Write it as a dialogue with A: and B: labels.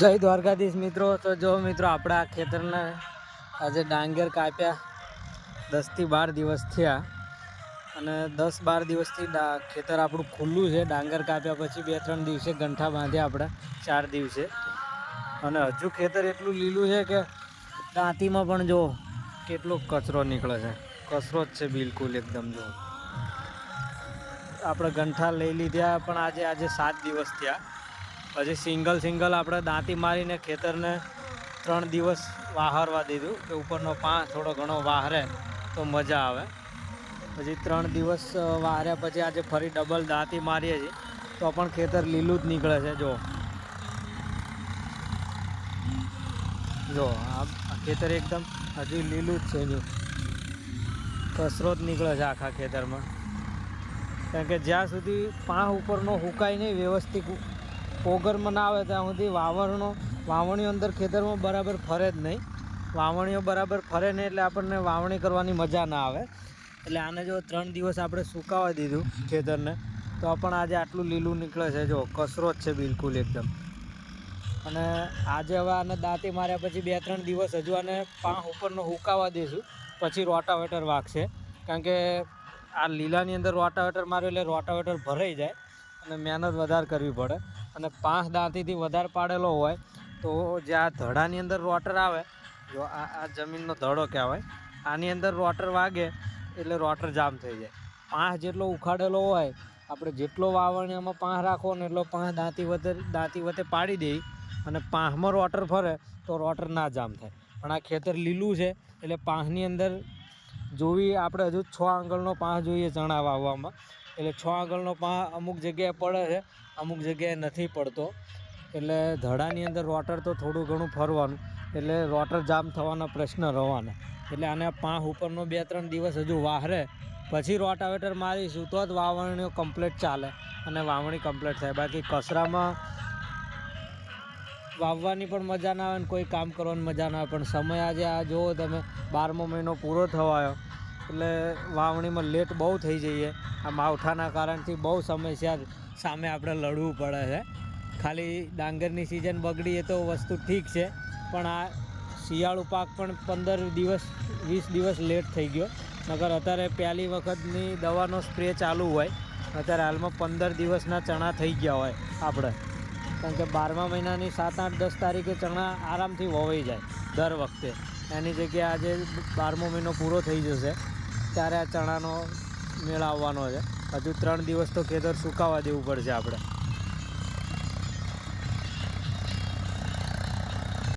A: જય દ્વારકાધીશ મિત્રો. તો જો મિત્રો આપણા ખેતરના આજે ડાંગર કાપ્યા. દસથી બાર દિવસ થયા. અને દસ બાર દિવસથી ખેતર આપણું ખુલ્લું છે. ડાંગર કાપ્યા પછી બે ત્રણ દિવસે ગંઠા બાંધ્યા આપણા. ચાર દિવસે. અને હજુ ખેતર એટલું લીલું છે કે દાંતીમાં પણ જો કેટલો કચરો નીકળે છે. કચરો જ છે બિલકુલ એકદમ જો. આપણે ગંઠા લઈ લીધા પણ આજે આજે સાત દિવસ થયા. પછી સિંગલ સિંગલ આપણે દાંતી મારીને ખેતરને ત્રણ દિવસ વાહરવા દીધું કે ઉપરનો પાં થોડો ઘણો વાહરે તો મજા આવે. પછી ત્રણ દિવસ વાહર્યા પછી આજે ફરી ડબલ દાંતી મારીએ છીએ. તો પણ ખેતર લીલું જ નીકળે છે, જો. જો, આ આ ખેતર એકદમ હજુ લીલું જ છે જો. કચરો જ નીકળે છે આખા ખેતરમાં. કારણ કે જ્યાં સુધી પાં ઉપરનો હુકાય નહીં વ્યવસ્થિત પોગરમાં ના આવે ત્યાં સુધી વાવણનો વાવણીઓ અંદર ખેતરમાં બરાબર ફરે જ નહીં. વાવણીઓ બરાબર ફરે નહીં એટલે આપણને વાવણી કરવાની મજા ના આવે. એટલે આને જો ત્રણ દિવસ આપણે સુકાવા દીધું ખેતરને, તો પણ આજે આટલું લીલું નીકળે છે. જો કચરો જ છે બિલકુલ એકદમ. અને આજે હવે આને દાંતી માર્યા પછી બે ત્રણ દિવસ હજુ આને પાંખ ઉપરનો હુકાવા દઈશું. પછી રોટાવેટર વાગશે. કારણ કે આ લીલાની અંદર રોટાવેટર માર્યું એટલે રોટાવેટર ભરાઈ જાય. અને મહેનત વધારે કરવી પડે. અને પાંચ દાંતીથી વધારે પાડેલો હોય, તો જે આ ધડાની અંદર રોટર આવે, જો આ આ જમીનનો ધડો કહેવાય, આની અંદર રોટર વાગે એટલે રોટર જામ થઈ જાય. પાંચ જેટલો ઉખાડેલો હોય, આપણે જેટલો વાવણીયામાં પાંચ રાખવો ને એટલો પાંચ દાંતી વધે દાંતી વધે પાડી દઈ અને પાંચમાં રોટર ફરે, તો રોટર ના જામ થાય. પણ આ ખેતર લીલું છે, એટલે પાંચની અંદર જોવી આપણે હજુ છ આંગળનો પાંચ જોઈએ ચણા વાવવામાં. એટલે છ આંગળનો પા અમુક જગ્યાએ પડે છે, અમુક જગ્યાએ નથી પડતો. એટલે ધડાની અંદર રોટર તો થોડું ઘણું ફરવાનું, એટલે રોટર જામ થવાના પ્રશ્ન રહેવાના એટલે આને પાંચ ઉપરનો બે ત્રણ દિવસ હજુ વાહરે, પછી રોટાવેટર મારીશું તો જ વાવણીઓ કમ્પ્લીટ ચાલે. અને વાવણી કમ્પ્લીટ થાય. બાકી કચરામાં વાવવાની પણ મજા ના આવે ને કોઈ કામ કરવાની મજા ના આવે. પણ સમય આજે આ, જુઓ તમે, બારમો મહિનો પૂરો થવા આવ્યો એટલે વાવણીમાં લેટ બહુ થઈ જઈએ. આ માવઠાના કારણથી બહુ સમસ્યા સામે આપણે લડવું પડે છે. ખાલી ડાંગરની સિઝન બગડી એ તો વસ્તુ ઠીક છે, પણ આ શિયાળુ પાક પણ પંદર દિવસ, વીસ દિવસ લેટ થઈ ગયો. નગર અત્યારે પહેલી વખતની દવાનો સ્પ્રે ચાલુ હોય. અત્યારે હાલમાં પંદર દિવસના ચણા થઈ ગયા હોય આપણે. કારણ કે બારમા મહિનાની સાત આઠ દસ તારીખે ચણા આરામથી વવાઈ જાય દર વખતે. એની જગ્યાએ આજે બારમો મહિનો પૂરો થઈ જશે. ત્યારે આ ચણાનો મેળ આવવાનો છે. હજુ ત્રણ દિવસ તો ખેતર સુકાવા દેવું પડશે આપણે.